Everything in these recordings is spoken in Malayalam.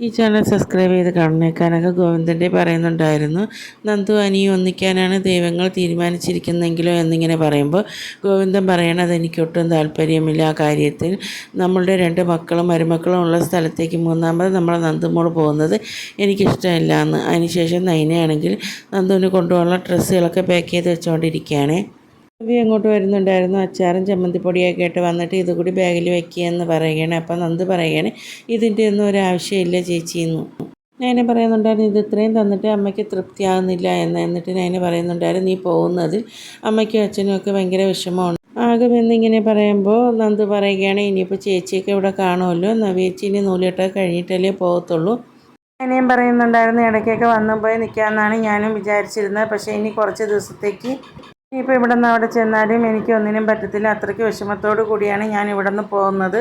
ഈ ചാനൽ സബ്സ്ക്രൈബ് ചെയ്ത് കാണുന്നേക്കാനൊക്കെ കനക ഗോവിന്ദന്റെ പറയുന്നുണ്ടായിരുന്നു. നന്ദു അനിയും ഒന്നിക്കാനാണ് ദൈവങ്ങൾ തീരുമാനിച്ചിരിക്കുന്നെങ്കിലോ എന്നിങ്ങനെ പറയുമ്പോൾ ഗോവിന്ദൻ പറയണത് എനിക്കൊട്ടും താല്പര്യമില്ല ആ കാര്യത്തിൽ. നമ്മളുടെ രണ്ട് മക്കളും മരുമക്കളും ഉള്ള സ്ഥലത്തേക്ക് മൂന്നാമത് നമ്മളെ നന്ദുമോൾ പോകുന്നത് എനിക്കിഷ്ടമില്ല എന്ന് അതിനുശേഷം നൈനയാണെങ്കിൽ നന്ദുവിന് കൊണ്ടുപോകാനുള്ള ഡ്രസ്സുകളൊക്കെ പാക്ക് ചെയ്ത് വെച്ചുകൊണ്ടിരിക്കുകയാണ് നവി അങ്ങോട്ട് വരുന്നുണ്ടായിരുന്നു. അച്ചാറും ചമ്മന്തിപ്പൊടിയൊക്കെ ആയിട്ട് വന്നിട്ട് ഇതുകൂടി ബാഗിൽ വെക്കുകയെന്ന് പറയുകയാണ്. അപ്പം നന്ദ് പറയുകയാണ് ഇതിന്റെ ഒന്നും ഒരു ആവശ്യമില്ല ചേച്ചിയെന്നു നയനെ പറയുന്നുണ്ടായിരുന്നു ഇത് ഇത്രയും തന്നിട്ട് അമ്മയ്ക്ക് തൃപ്തിയാകുന്നില്ല എന്ന്. എന്നിട്ട് നയനെ പറയുന്നുണ്ടായിരുന്നു നീ പോകുന്നതിൽ അമ്മയ്ക്കും അച്ഛനും ഒക്കെ ഭയങ്കര വിഷമമാണ്. ആകുമെന്നിങ്ങനെ പറയുമ്പോൾ നന്ദ് പറയുകയാണ് ഇനിയിപ്പോൾ ചേച്ചിയൊക്കെ ഇവിടെ കാണുമല്ലോ. നവിയേച്ചി ഇനി നൂലിട്ടൊക്കെ കഴിഞ്ഞിട്ടല്ലേ പോകത്തുള്ളൂ. ഇനിയും പറയുന്നുണ്ടായിരുന്നു ഇടയ്ക്കൊക്കെ വന്നു പോയി നിൽക്കാമെന്നാണ് ഞാനും വിചാരിച്ചിരുന്നത്. പക്ഷേ ഇനി കുറച്ച് ദിവസത്തേക്ക് ഇനിയിപ്പോൾ ഇവിടെ നിന്ന് അവിടെ ചെന്നാലും എനിക്ക് ഒന്നിനും പറ്റത്തില്ല. അത്രയ്ക്ക് വിഷമത്തോടു കൂടിയാണ് ഞാൻ ഇവിടെ നിന്ന് പോകുന്നത്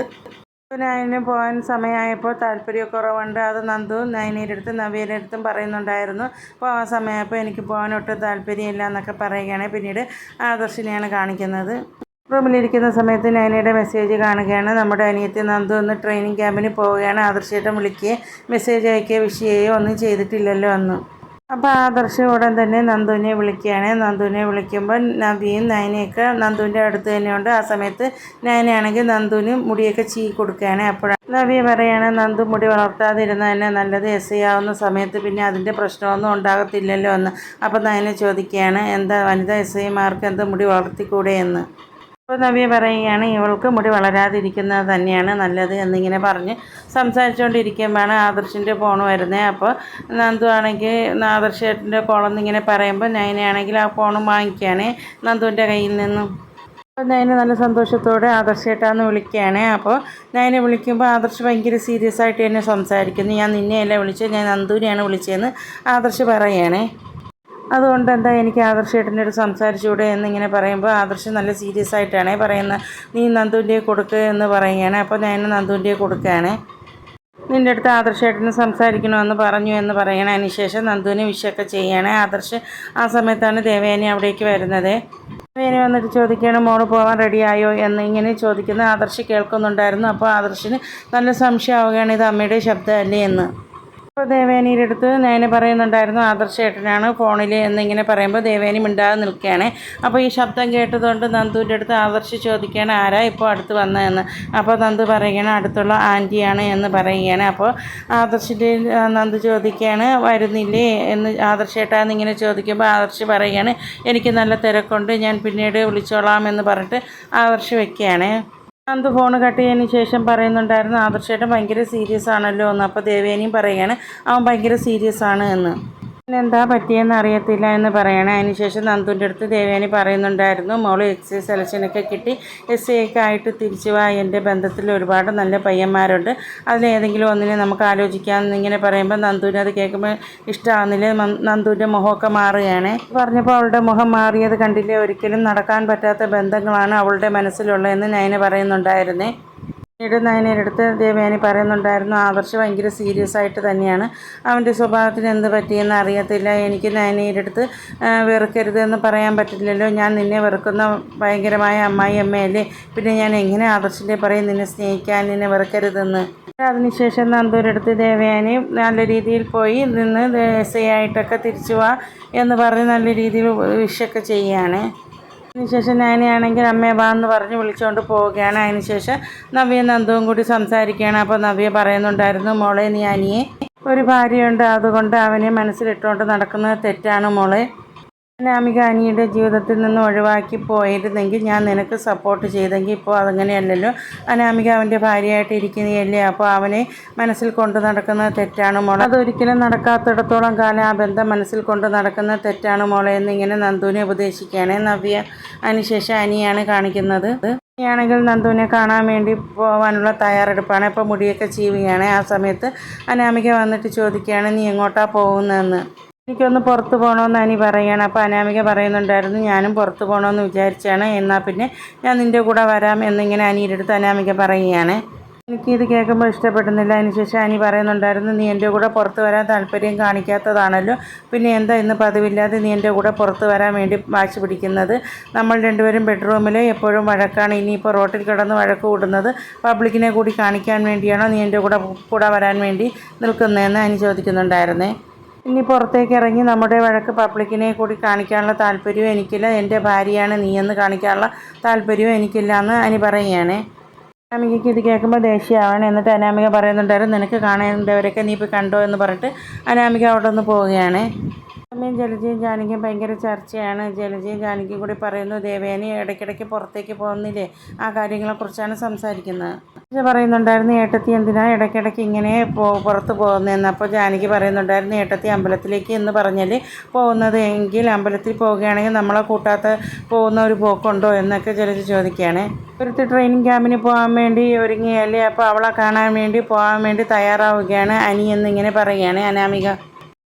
നയന് പോകാൻ സമയമായപ്പോൾ താല്പര്യക്കുറവുണ്ട് അത് നന്ദു നയനയുടെ അടുത്തും നവീന്റെ അടുത്തും പറയുന്നുണ്ടായിരുന്നു. അപ്പോൾ ആ സമയമായപ്പോൾ എനിക്ക് പോകാൻ ഒട്ടും താല്പര്യമില്ല എന്നൊക്കെ പറയുകയാണ്. പിന്നീട് ആദർശിനെയാണ് കാണിക്കുന്നത്. റൂമിലിരിക്കുന്ന സമയത്ത് നയനയുടെ മെസ്സേജ് കാണുകയാണ്. നമ്മുടെ അനിയത്തി നന്ദു ഒന്ന് ട്രെയിനിങ് ക്യാമ്പിന് പോവുകയാണ്. ആദർശേട്ടൻ വിളിക്കുകയും മെസ്സേജ് അയക്കുകയോ വിഷയമോ ഒന്നും ചെയ്തിട്ടില്ലല്ലോ അന്ന്. അപ്പോൾ ആദർശ് ഉടൻ തന്നെ നന്ദുവിനെ വിളിക്കുകയാണ്. നന്ദുവിനെ വിളിക്കുമ്പോൾ നബിയും നയനയൊക്കെ നന്ദുവിന്റെ അടുത്ത് തന്നെയുണ്ട്. ആ സമയത്ത് നയനയാണെങ്കിൽ നന്ദുവിന് മുടിയൊക്കെ ചീ കൊടുക്കുകയാണ്. അപ്പോഴാണ് നവി പറയാണ് നന്ദു മുടി വളർത്താതിരുന്നാൽ തന്നെ നല്ലത് എസ് ആവുന്ന സമയത്ത് പിന്നെ അതിന്റെ പ്രശ്നമൊന്നും ഉണ്ടാകത്തില്ലല്ലോ എന്ന്. അപ്പോൾ നയന ചോദിക്കുകയാണ് എന്താ വനിതാ എസ് ഐമാർക്ക് എന്താ മുടി വളർത്തിക്കൂടെ എന്ന്? അപ്പോൾ നവ്യ പറയുകയാണ് ഇവൾക്ക് മുടി വളരാതിരിക്കുന്നത് തന്നെയാണ് നല്ലത് എന്നിങ്ങനെ പറഞ്ഞ് സംസാരിച്ചുകൊണ്ടിരിക്കുമ്പോഴാണ് ആദർശിന്റെ ഫോൺ വരുന്നത് അപ്പോൾ നന്ദു ആണെങ്കിൽ ആദർശേട്ടന്റെ കോളെന്നിങ്ങനെ പറയുമ്പോൾ നൈനയാണെങ്കിൽ ആ ഫോൺ വാങ്ങിക്കുകയാണ് നന്ദുവിന്റെ കയ്യിൽ നിന്നും. അപ്പോൾ നൈന നല്ല സന്തോഷത്തോടെ ആദർശേട്ടാന്ന് വിളിക്കുകയാണ്. അപ്പോൾ നയനെ വിളിക്കുമ്പോൾ ആദർശ് ഭയങ്കര സീരിയസ് ആയിട്ട് തന്നെ സംസാരിക്കുന്നു. ഞാൻ നിന്നെയല്ല വിളിച്ചത്? ഞാൻ നന്ദുവിനെയാണ് വിളിച്ചതെന്ന് ആദർശ് പറയുകയാണേ. അതുകൊണ്ട് എന്താ എനിക്ക് ആദർശേട്ടന്റെ അടുത്ത് സംസാരിച്ചുകൂടെ എന്നിങ്ങനെ പറയുമ്പോൾ ആദർശ് നല്ല സീരിയസ് ആയിട്ടാണേ പറയുന്നത്. നീ നന്ദുവിന്റെ കൊടുക്കുക എന്ന് പറയുകയാണ്. അപ്പോൾ ഞാൻ നന്ദുവിന്റെ കൊടുക്കുകയാണ്. നിന്റെ അടുത്ത് ആദർശേട്ടന് സംസാരിക്കണമെന്ന് പറഞ്ഞു എന്ന് പറയണേ അതിനുശേഷം നന്ദുവിനെ വിഷയൊക്കെ ചെയ്യണേ ആദർശ് ആ സമയത്താണ് ദേവേനെ അവിടേക്ക് വരുന്നത്. ദേവേനെ വന്നിട്ട് ചോദിക്കുകയാണ് മോൾ പോകാൻ റെഡിയായോ എന്ന് ഇങ്ങനെ ചോദിക്കുന്ന ആദർശ് കേൾക്കുന്നുണ്ടായിരുന്നു. അപ്പോൾ ആദർശിന് നല്ല സംശയമാവുകയാണ് ഇത് അമ്മയുടെ ശബ്ദമല്ലേ? എന്ന്. അപ്പോൾ ദേവേനിയുടെ അടുത്ത് നേനെ പറയുന്നുണ്ടായിരുന്നു ആദർശേട്ടനാണ് ഫോണിൽ എന്നിങ്ങനെ പറയുമ്പോൾ ദേവേനി മിണ്ടാതെ നിൽക്കുകയാണ്. അപ്പോൾ ഈ ശബ്ദം കേട്ടതുകൊണ്ട് നന്ദുവിന്റെ അടുത്ത് ആദർശ് ചോദിക്കുകയാണ് ആരാ ഇപ്പോൾ അടുത്ത് വന്നതെന്ന്? അപ്പോൾ നന്ദു പറയുകയാണ് അടുത്തുള്ള ആന്റിയാണ് എന്ന് പറയുകയാണ്. അപ്പോൾ ആദർശിന്റെ നന്ദു ചോദിക്കുകയാണ് വരുന്നില്ലേ? എന്ന് ആദർശേട്ടാന്ന് ഇങ്ങനെ ചോദിക്കുമ്പോൾ ആദർശ് പറയുകയാണ് എനിക്ക് നല്ല തിരക്കുണ്ട് ഞാൻ പിന്നീട് വിളിച്ചോളാം എന്ന് പറഞ്ഞിട്ട് ആദർശ് വെക്കുകയാണ്. നന്ദു ഫോൺ കട്ട് ചെയ്തതിന് ശേഷം പറയുന്നുണ്ടായിരുന്നു ആദർശേട്ടൻ ഭയങ്കര സീരിയസ് ആണല്ലോ എന്ന്. അപ്പോൾ ദേവേനിയും പറയുകയാണ് അവൻ ഭയങ്കര സീരിയസ് ആണ് എന്ന്. എന്താ പറ്റിയെന്ന് അറിയത്തില്ല എന്ന് പറയണേ. അതിനുശേഷം നന്ദുന്റെ അടുത്ത് ദേവയാനി പറയുന്നുണ്ടായിരുന്നു മോൾ എക്സൈസ് സെലക്ഷനൊക്കെ കിട്ടി. എസ് സി ഒക്കെ ആയിട്ട് തിരിച്ചു വാ. എന്റെ ബന്ധത്തിൽ ഒരുപാട് നല്ല പയ്യന്മാരുണ്ട്. അതിലേതെങ്കിലും ഒന്നിനെ നമുക്ക് ആലോചിക്കാമെന്ന് ഇങ്ങനെ പറയുമ്പോൾ നന്ദുവിന് അത് കേൾക്കുമ്പോൾ ഇഷ്ടമാകുന്നില്ല നന്ദുവിന്റെ മുഖമൊക്കെ മാറുകയാണ്. പറഞ്ഞപ്പോൾ അവളുടെ മുഖം മാറിയത് കണ്ടില്ലേ? ഒരിക്കലും നടക്കാൻ പറ്റാത്ത ബന്ധങ്ങളാണ് അവളുടെ മനസ്സിലുള്ളതെന്ന് നയന പറയുന്നുണ്ടായിരുന്നേ. നയനയുടെ ദേവയാനി പറയുന്നുണ്ടായിരുന്നു ആദർശ് ഭയങ്കര സീരിയസ് ആയിട്ട് തന്നെയാണ്. അവന്റെ സ്വഭാവത്തിന് എന്ത് പറ്റിയെന്ന് അറിയത്തില്ല. എനിക്ക് നയനയിലെടുത്ത് വെറുക്കരുത് എന്ന് പറയാൻ പറ്റില്ലല്ലോ. ഞാൻ നിന്നെ വെറുക്കുന്ന ഭയങ്കരമായ അമ്മായി അമ്മയല്ലേ? പിന്നെ ഞാൻ എങ്ങനെ ആദർശിന്റെ പറയും നിന്നെ സ്നേഹിക്കാൻ നിന്നെ വെറുക്കരുതെന്ന്? അതിനുശേഷം നന്ദൂരെടുത്ത് ദേവയാനി നല്ല രീതിയിൽ പോയി നിന്ന് എസ് ഐ ആയിട്ടൊക്കെ തിരിച്ചു വാ എന്ന് പറഞ്ഞ് നല്ല രീതിയിൽ വിഷൊക്കെ ചെയ്യുകയാണ്. അതിനുശേഷം നാനയാണെങ്കിൽ അമ്മയെ വാ എന്ന് പറഞ്ഞ് വിളിച്ചുകൊണ്ട് പോവുകയാണ്. അതിനുശേഷം നവ്യ നന്ദുവും കൂടി സംസാരിക്കുകയാണ്. അപ്പോൾ നവ്യ പറയുന്നുണ്ടായിരുന്നു മോളെ നീ അനിയെ. ഒരു ഭാര്യയുണ്ട്. അതുകൊണ്ട് അവനെ മനസ്സിലിട്ടുകൊണ്ട് നടക്കുന്നത് തെറ്റാണ് മോളെ. അനാമിക അനിയുടെ ജീവിതത്തിൽ നിന്ന് ഒഴിവാക്കി പോയിരുന്നെങ്കിൽ ഞാൻ നിനക്ക് സപ്പോർട്ട് ചെയ്തെങ്കിൽ ഇപ്പോൾ അതങ്ങനെയല്ലല്ലോ. അനാമിക അവന്റെ ഭാര്യയായിട്ട് ഇരിക്കുന്നതല്ലേ? അപ്പോൾ അവനെ മനസ്സിൽ കൊണ്ട് നടക്കുന്ന തെറ്റാണ് മോളെ. അതൊരിക്കലും നടക്കാത്തിടത്തോളം കാലം ആ ബന്ധം മനസ്സിൽ കൊണ്ട് നടക്കുന്ന തെറ്റാണ് മോളെ എന്നിങ്ങനെ നന്ദുവിനെ ഉപദേശിക്കുകയാണ് നവ്യ. അതിനുശേഷം അനിയാണ് കാണിക്കുന്നത്. ആണെങ്കിൽ നന്ദുവിനെ കാണാൻ വേണ്ടി പോകാനുള്ള തയ്യാറെടുപ്പാണ്. ഇപ്പോൾ മുടിയൊക്കെ ചീവുകയാണ്. ആ സമയത്ത് അനാമിക വന്നിട്ട് ചോദിക്കുകയാണ് നീ എങ്ങോട്ടാണ് പോകുന്നതെന്ന്? എനിക്കൊന്ന് പുറത്ത് പോകണമെന്ന് അനി പറയുകയാണ് അപ്പോൾ അനാമിക പറയുന്നുണ്ടായിരുന്നു ഞാനും പുറത്ത് പോകണമെന്ന് വിചാരിച്ചാണ്. എന്നാൽ പിന്നെ ഞാൻ നിന്റെ കൂടെ വരാം എന്നിങ്ങനെ അനിയുടെ അടുത്ത് അനാമിക പറയുകയാണ്. എനിക്കിത് കേൾക്കുമ്പോൾ ഇഷ്ടപ്പെടുന്നില്ല. അതിനുശേഷം അനി പറയുന്നുണ്ടായിരുന്നു നീ എന്റെ കൂടെ പുറത്ത് വരാൻ താല്പര്യം കാണിക്കാത്തതാണല്ലോ. പിന്നെ എന്താ ഇന്ന് പതിവില്ലാതെ നീ എന്റെ കൂടെ പുറത്ത് വരാൻ വേണ്ടി വാശി പിടിക്കുന്നത്? നമ്മൾ രണ്ടുപേരും ബെഡ്റൂമിൽ എപ്പോഴും വഴക്കാണ്. ഇനിയിപ്പോൾ റോട്ടിൽ കിടന്ന് വഴക്ക് കൂടുന്നത് പബ്ലിക്കിനെ കൂടി കാണിക്കാൻ വേണ്ടിയാണോ? നീ എന്റെ കൂടെ കൂടെ വരാൻ വേണ്ടി നിൽക്കുന്നതെന്ന് അനി ചോദിക്കുന്നുണ്ടായിരുന്നേ. ഇനി പുറത്തേക്ക് ഇറങ്ങി നമ്മുടെ വഴക്ക് പബ്ലിക്കിനെ കൂടി കാണിക്കാനുള്ള താല്പര്യവും എനിക്കില്ല. എന്റെ ഭാര്യയാണ് നീ നീയെന്ന് കാണിക്കാനുള്ള താല്പര്യവും എനിക്കില്ല എന്ന് അനി പറയുകയാണ്. അനാമികയ്ക്ക് ഇത് കേൾക്കുമ്പോൾ ദേഷ്യമാവാണ്. എന്നിട്ട് അനാമിക പറയുന്നുണ്ടായിരുന്നു നിനക്ക് കാണേണ്ടവരൊക്കെ നീ ഇപ്പോൾ കണ്ടോ എന്ന് പറഞ്ഞിട്ട് അനാമിക അവിടെ നിന്ന് പോവുകയാണ്. അമ്മയും ജലജയും ജാനകിയും ഭയങ്കര ചർച്ചയാണ്. ജലജയും ജാനകിയും കൂടി പറയുന്നു ദേവേനി ഇടയ്ക്കിടയ്ക്ക് പുറത്തേക്ക് പോകുന്നില്ലേ? ആ കാര്യങ്ങളെക്കുറിച്ചാണ് സംസാരിക്കുന്നത്. ജലജ പറയുന്നുണ്ടായിരുന്നു ഏട്ടത്തി എന്തിനാ ഇടയ്ക്കിടയ്ക്ക് ഇങ്ങനെ പുറത്ത് പോകുന്നതെന്ന്? അപ്പോൾ ജാനകി പറയുന്നുണ്ടായിരുന്നു ഏട്ടത്തി അമ്പലത്തിലേക്ക് എന്ന് പറഞ്ഞാൽ പോകുന്നത്? എങ്കിൽ അമ്പലത്തിൽ പോവുകയാണെങ്കിൽ നമ്മളെ കൂട്ടാത്ത പോകുന്ന ഒരു പോക്കുണ്ടോ? എന്നൊക്കെ ജലജ ചോദിക്കുകയാണ്. ഒരുത്തി ട്രെയിനിങ് ക്യാമ്പിന് പോകാൻ വേണ്ടി ഒരുങ്ങിയല്ലേ? അപ്പോൾ അവളെ കാണാൻ വേണ്ടി പോകാൻ വേണ്ടി തയ്യാറാവുകയാണ് അനി എന്നിങ്ങനെ പറയുകയാണ് അനാമിക.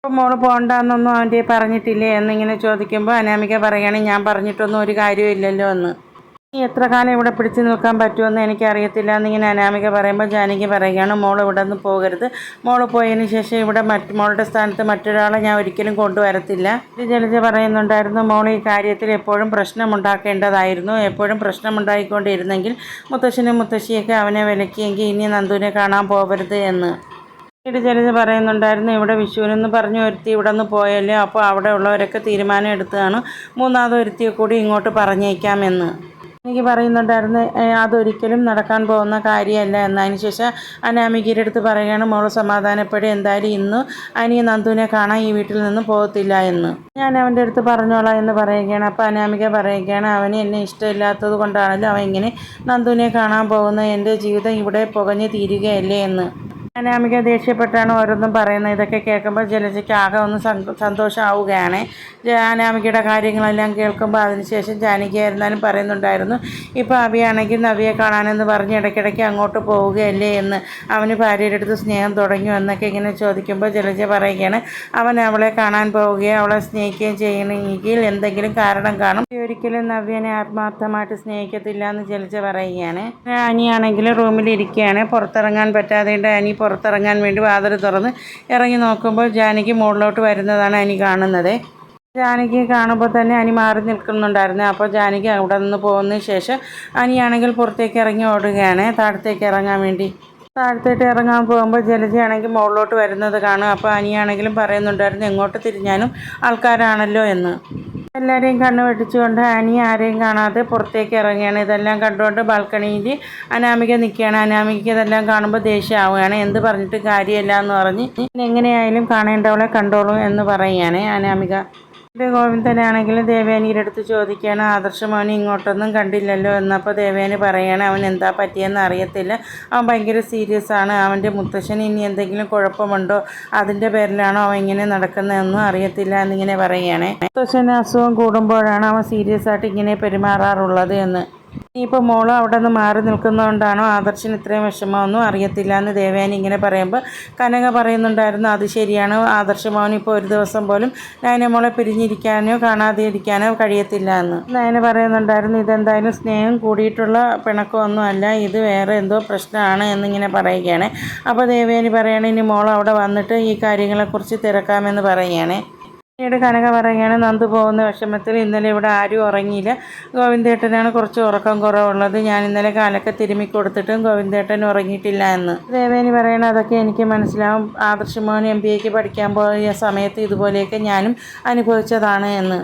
അപ്പോൾ മോൾ പോകണ്ടെന്നൊന്നും അവന്റെ പറഞ്ഞിട്ടില്ലേ എന്നിങ്ങനെ ചോദിക്കുമ്പോൾ അനാമിക പറയുകയാണ് ഞാൻ പറഞ്ഞിട്ടൊന്നും ഒരു കാര്യമില്ലല്ലോ എന്ന്. നീ എത്ര കാലം ഇവിടെ പിടിച്ചു നിൽക്കാൻ പറ്റുമെന്ന് എനിക്കറിയത്തില്ല എന്നിങ്ങനെ അനാമിക പറയുമ്പോൾ ജാനകി പറയുകയാണ് മോൾ ഇവിടെ നിന്ന് പോകരുത്. മോൾ പോയതിന് ശേഷം ഇവിടെ മറ്റ് മോളുടെ സ്ഥാനത്ത് മറ്റൊരാളെ ഞാൻ ഒരിക്കലും കൊണ്ടുവരത്തില്ല. ജലജ പറയുന്നുണ്ടായിരുന്നു മോൾ ഈ കാര്യത്തിൽ എപ്പോഴും പ്രശ്നമുണ്ടാക്കേണ്ടതായിരുന്നു. എപ്പോഴും പ്രശ്നമുണ്ടായിക്കൊണ്ടിരുന്നെങ്കിൽ മുത്തശ്ശനും മുത്തശ്ശിയൊക്കെ അവനെ വിലക്കിയെങ്കിൽ ഇനി നന്ദുവിനെ കാണാൻ പോകരുത് എന്ന്. ജലജ പറയുന്നുണ്ടായിരുന്നു ഇവിടെ വിഷുവിനെന്ന് പറഞ്ഞു ഒരുത്തി ഇവിടെ നിന്ന് പോയല്ലോ അപ്പോൾ അവിടെ ഉള്ളവരൊക്കെ തീരുമാനം എടുത്തതാണ്. മൂന്നാമത് ഒരുത്തിയെ കൂടി ഇങ്ങോട്ട് പറഞ്ഞേക്കാമെന്ന് എനിക്ക് പറയുന്നുണ്ടായിരുന്നു "ഏ, അതൊരിക്കലും നടക്കാൻ പോകുന്ന കാര്യമല്ല എന്നതിന് ശേഷം അനാമികയുടെ അടുത്ത് പറയുകയാണ് മോൾ സമാധാനപ്പെടും എന്തായാലും ഇന്ന് അനിയ നന്ദുവിനെ കാണാൻ ഈ വീട്ടിൽ നിന്ന് പോകത്തില്ല എന്ന്. ഞാൻ അവന്റെ അടുത്ത് പറഞ്ഞോളാം എന്ന് പറയുകയാണ്. അപ്പോൾ അനാമിക പറയുകയാണ് അവന് എന്നെ ഇഷ്ടമില്ലാത്തത് കൊണ്ടാണല്ലോ അവൻ ഇങ്ങനെ നന്ദുവിനെ കാണാൻ പോകുന്നത് എന്റെ ജീവിതം ഇവിടെ പുകഞ്ഞു തീരുകയല്ലേ എന്ന്. അനാമിക ദേഷ്യപ്പെട്ടാണ് ഓരോന്നും പറയുന്നത്. ഇതൊക്കെ കേൾക്കുമ്പോൾ ജലജയ്ക്ക് ആകെ ഒന്ന് സന്തോ സന്തോഷമാവുകയാണ് അനാമികയുടെ കാര്യങ്ങളെല്ലാം കേൾക്കുമ്പോൾ അതിനുശേഷം ജാനകി ആയിരുന്നാലും പറയുന്നുണ്ടായിരുന്നു ഇപ്പോൾ അവിയാണെങ്കിൽ നവിയെ കാണാനെന്ന് പറഞ്ഞ് ഇടയ്ക്കിടയ്ക്ക് അങ്ങോട്ട് പോവുകയല്ലേ എന്ന്. അവന് ഭാര്യയുടെ അടുത്ത് സ്നേഹം തുടങ്ങിയോ എന്നൊക്കെ ഇങ്ങനെ ചോദിക്കുമ്പോൾ ജലജ പറയുകയാണ് അവൻ അവളെ കാണാൻ പോവുകയോ അവളെ സ്നേഹിക്കുകയും ചെയ്യണമെങ്കിൽ എന്തെങ്കിലും കാരണം കാണും. ഒരിക്കലും നവ്യനെ ആത്മാർത്ഥമായിട്ട് സ്നേഹിക്കത്തില്ല എന്ന് ജലജ പറയുകയാണ്. അനിയാണെങ്കിൽ റൂമിലിരിക്കുകയാണ്. പുറത്തിറങ്ങാൻ പറ്റാതെ അനി പുറത്തിറങ്ങാൻ വേണ്ടി വാതിൽ തുറന്ന് ഇറങ്ങി നോക്കുമ്പോൾ ജാനകി മുകളിലോട്ട് വരുന്നതാണ് അനി കാണുന്നത്. ജാനകി കാണുമ്പോൾ തന്നെ അനി മാറി നിൽക്കുന്നുണ്ടായിരുന്നു. അപ്പോൾ ജാനകി അവിടെ നിന്ന് പോകുന്നതിന് ശേഷം അനിയാണെങ്കിൽ പുറത്തേക്ക് ഇറങ്ങി ഓടുകയാണ്. താഴത്തേക്ക് ഇറങ്ങാൻ വേണ്ടി. താഴത്തേട്ട് ഇറങ്ങാൻ പോകുമ്പോൾ ജലജയാണെങ്കിൽ മുകളിലോട്ട് വരുന്നത് കാണും. അപ്പോൾ അനിയാണെങ്കിലും പറയുന്നുണ്ടായിരുന്നു എങ്ങോട്ട് തിരിഞ്ഞാലും ആൾക്കാരാണല്ലോ എന്ന്. എല്ലാവരെയും കണ്ണ് വെട്ടിച്ചുകൊണ്ട് അനി ആരെയും കാണാതെ പുറത്തേക്ക് ഇറങ്ങുകയാണ്. ഇതെല്ലാം കണ്ടുകൊണ്ട് ബാൽക്കണിയിൽ അനാമിക നിൽക്കുകയാണ്. അനാമികയ്ക്ക് ഇതെല്ലാം കാണുമ്പോൾ ദേഷ്യമാവുകയാണ്. എന്ത് പറഞ്ഞിട്ട് കാര്യമില്ല എന്ന് പറഞ്ഞ് എങ്ങനെയായാലും കാണേണ്ടവളെ കണ്ടോളൂ എന്ന് പറയുകയാണ് അനാമിക. ഇത് ഗോവിന്ദനാണെങ്കിലും ദേവേനിയുടെ അടുത്ത് ചോദിക്കുകയാണ് ആദർശ മോനെ ഇങ്ങോട്ടൊന്നും കണ്ടില്ലല്ലോ? എന്നപ്പോൾ ദേവേനി പറയുകയാണ് അവൻ എന്താ പറ്റിയെന്ന് അറിയത്തില്ല. അവൻ ഭയങ്കര സീരിയസ് ആണ്. അവന്റെ മുത്തശ്ശൻ ഇനി എന്തെങ്കിലും കുഴപ്പമുണ്ടോ? അതിന്റെ പേരിലാണോ അവൻ ഇങ്ങനെ നടക്കുന്നതെന്നും അറിയത്തില്ല എന്നിങ്ങനെ പറയുകയാണ് മുത്തശ്ശന് അസുഖം കൂടുമ്പോഴാണ് അവൻ സീരിയസ് ആയിട്ട് ഇങ്ങനെ പെരുമാറാറുള്ളത് എന്ന്. ഇനിയിപ്പോൾ മോൾ അവിടെ നിന്ന് മാറി നിൽക്കുന്നതുകൊണ്ടാണോ ആദർശന് ഇത്രയും വിഷമമൊന്നും അറിയത്തില്ല എന്ന് ദേവയാനി ഇങ്ങനെ പറയുമ്പോൾ കനക പറയുന്നുണ്ടായിരുന്നു അത് ശരിയാണ്. ആദർശ മോൻ ഇപ്പോൾ ഒരു ദിവസം പോലും നയന മോളെ പിരിഞ്ഞിരിക്കാനോ കാണാതെ ഇരിക്കാനോ കഴിയത്തില്ല എന്ന്. നയന പറയുന്നുണ്ടായിരുന്നു ഇതെന്തായാലും സ്നേഹം കൂടിയിട്ടുള്ള പിണക്കമൊന്നും അല്ല ഇത് വേറെ എന്തോ പ്രശ്നമാണ് എന്നിങ്ങനെ പറയുകയാണ്. അപ്പോൾ ദേവയാനി പറയുകയാണ് ഇനി മോൾ അവിടെ വന്നിട്ട് ഈ കാര്യങ്ങളെക്കുറിച്ച് തിരക്കാമെന്ന് പറയുകയാണ്. പിന്നീട് കനക പറയുകയാണ് നന്ദു പോകുന്ന വിഷമത്തിൽ ഇന്നലെ ഇവിടെ ആരും ഉറങ്ങിയില്ല. ഗോവിന്ദേട്ടനാണ് കുറച്ച് ഉറക്കം കുറവുള്ളത്. ഞാൻ ഇന്നലെ കാലൊക്കെ തിരുമ്മി കൊടുത്തിട്ടും ഗോവിന്ദേട്ടൻ ഉറങ്ങിയിട്ടില്ല എന്ന്. ദേവേനി പറയണ അതൊക്കെ എനിക്ക് മനസ്സിലാവും. ആദർശമോഹൻ എം ബി എക്ക് പഠിക്കാൻ പോയ സമയത്ത് ഇതുപോലെയൊക്കെ ഞാനും അനുഭവിച്ചതാണ് എന്ന്.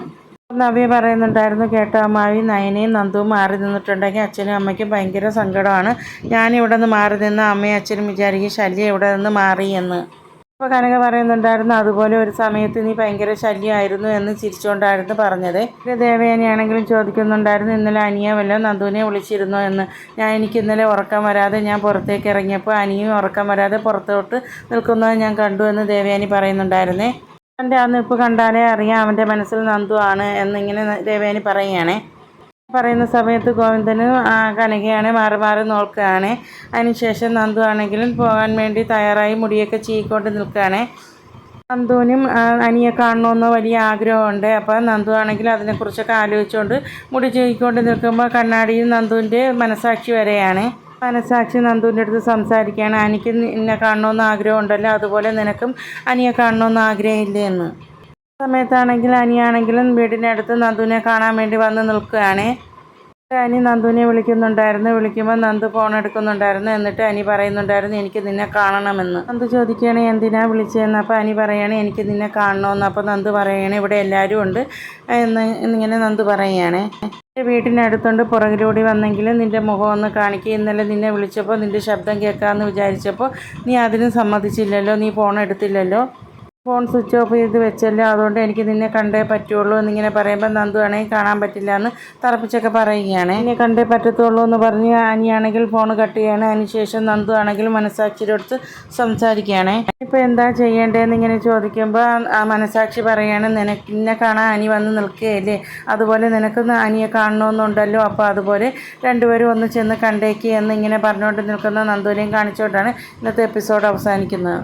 നവ്യ പറയുന്നുണ്ടായിരുന്നു കേട്ടോ അമ്മാവി നയനയും നന്ദുവും മാറി നിന്നിട്ടുണ്ടെങ്കിൽ അച്ഛനും അമ്മയ്ക്കും ഭയങ്കര സങ്കടമാണ്. ഞാനിവിടെ നിന്ന് മാറി നിന്ന് അമ്മയും അച്ഛനും വിചാരിക്കും ശല്യം ഇവിടെ നിന്ന് മാറി എന്ന്. അപ്പോൾ കനക പറയുന്നുണ്ടായിരുന്നു അതുപോലെ ഒരു സമയത്ത് നീ ഭയങ്കര ശല്യമായിരുന്നു എന്ന് ചിരിച്ചുകൊണ്ടായിരുന്നു പറഞ്ഞത്. ദേവയാനിയാണെങ്കിലും ചോദിക്കുന്നുണ്ടായിരുന്നു ഇന്നലെ അനിയ വല്ല നന്ദുവിനെ വിളിച്ചിരുന്നോ എന്ന്. ഞാൻ എനിക്ക് ഇന്നലെ ഉറക്കം വരാതെ ഞാൻ പുറത്തേക്ക് ഇറങ്ങിയപ്പോൾ അനിയും ഉറക്കം വരാതെ പുറത്തോട്ട് നിൽക്കുന്നത് ഞാൻ കണ്ടു എന്ന് ദേവയാനി പറയുന്നുണ്ടായിരുന്നേ. അവന്റെ അന്ന് നിൽപ്പ് കണ്ടാലേ അറിയാം അവന്റെ മനസ്സിൽ നന്ദു ആണ് എന്നിങ്ങനെ ദേവയാനി പറയുകയാണേ. പറയുന്ന സമയത്ത് ഗോവിന്ദന് കനകയാണ് മാറി മാറി നോക്കുകയാണ്. അതിനുശേഷം നന്ദു ആണെങ്കിലും പോകാൻ വേണ്ടി തയ്യാറായി മുടിയൊക്കെ ചീക്കൊണ്ട് നിൽക്കുകയാണ്. നന്ദുവിനും അനിയെ കാണണമെന്ന് വലിയ ആഗ്രഹമുണ്ട്. അപ്പോൾ നന്ദു ആണെങ്കിൽ അതിനെക്കുറിച്ചൊക്കെ ആലോചിച്ചുകൊണ്ട് മുടി ചീക്കൊണ്ട് നിൽക്കുമ്പോൾ കണ്ണാടിയും നന്ദുവിന്റെ മനസാക്ഷി വരെയാണ്. മനസാക്ഷി നന്ദുവിന്റെ അടുത്ത് സംസാരിക്കുകയാണ്. അനിക്ക് നിന്നെ കാണണമെന്ന് ആഗ്രഹമുണ്ടല്ലോ. അതുപോലെ നിനക്കും അനിയെ കാണണമെന്ന് ആഗ്രഹമില്ലേ എന്ന്. സമയത്താണെങ്കിൽ അനിയാണെങ്കിലും വീടിനടുത്ത് നന്ദുവിനെ കാണാൻ വേണ്ടി വന്ന് നിൽക്കുകയാണ്. അനി നന്ദുവിനെ വിളിക്കുന്നുണ്ടായിരുന്നു. വിളിക്കുമ്പോൾ നന്ദു ഫോൺ എടുക്കുന്നുണ്ടായിരുന്നു. എന്നിട്ട് അനി പറയുന്നുണ്ടായിരുന്നു എനിക്ക് നിന്നെ കാണണമെന്ന്. നന്ദു ചോദിക്കുകയാണ് എന്തിനാ വിളിച്ചതെന്ന്? അപ്പോൾ അനി പറയുകയാണ് എനിക്ക് നിന്നെ കാണണമെന്ന്. അപ്പോൾ നന്ദു പറയുകയാണ് ഇവിടെ എല്ലാവരും ഉണ്ട്. എന്ന് എന്നിങ്ങനെ നന്ദു പറയുകയാണ് എന്റെ വീട്ടിനടുത്തുണ്ട് പുറകിലൂടി വന്നെങ്കിലും നിന്റെ മുഖം ഒന്ന് കാണിക്കുക ഇന്നലെ നിന്നെ വിളിച്ചപ്പോൾ നിന്റെ ശബ്ദം കേൾക്കാമെന്ന് വിചാരിച്ചപ്പോൾ നീ അതിനും സമ്മതിച്ചില്ലല്ലോ നീ ഫോൺ എടുത്തില്ലല്ലോ. ഫോൺ സ്വിച്ച് ഓഫ് ചെയ്ത് വെച്ചല്ലേ? അതുകൊണ്ട് എനിക്ക് നിന്നെ കണ്ടേ പറ്റുള്ളൂ എന്നിങ്ങനെ പറയുമ്പോൾ നന്ദു ആണെങ്കിൽ കാണാൻ പറ്റില്ല എന്ന് തറപ്പിച്ചൊക്കെ പറയുകയാണ്. എന്നെ കണ്ടേ പറ്റത്തുള്ളൂ എന്ന് പറഞ്ഞ് അനിയാണെങ്കിൽ ഫോൺ കട്ട് ചെയ്യാണ്. അതിനുശേഷം നന്ദു ആണെങ്കിൽ മനസാക്ഷിയുടെ അടുത്ത് സംസാരിക്കുകയാണ്. ഇപ്പോൾ എന്താ ചെയ്യേണ്ടതെന്ന് ഇങ്ങനെ ചോദിക്കുമ്പോൾ ആ മനസാക്ഷി പറയാണ് നിനക്ക് നിന്നെ കാണാൻ അനി വന്ന് നിൽക്കുകയല്ലേ? അതുപോലെ നിനക്ക് അനിയെ കാണണമെന്നുണ്ടല്ലോ. അപ്പോൾ അതുപോലെ രണ്ടുപേരും ഒന്ന് ചെന്ന് കണ്ടേക്ക് എന്ന് ഇങ്ങനെ പറഞ്ഞുകൊണ്ട് നിൽക്കുന്ന നന്ദുവിനെയും കാണിച്ചുകൊണ്ടാണ് ഇന്നത്തെ എപ്പിസോഡ് അവസാനിക്കുന്നത്.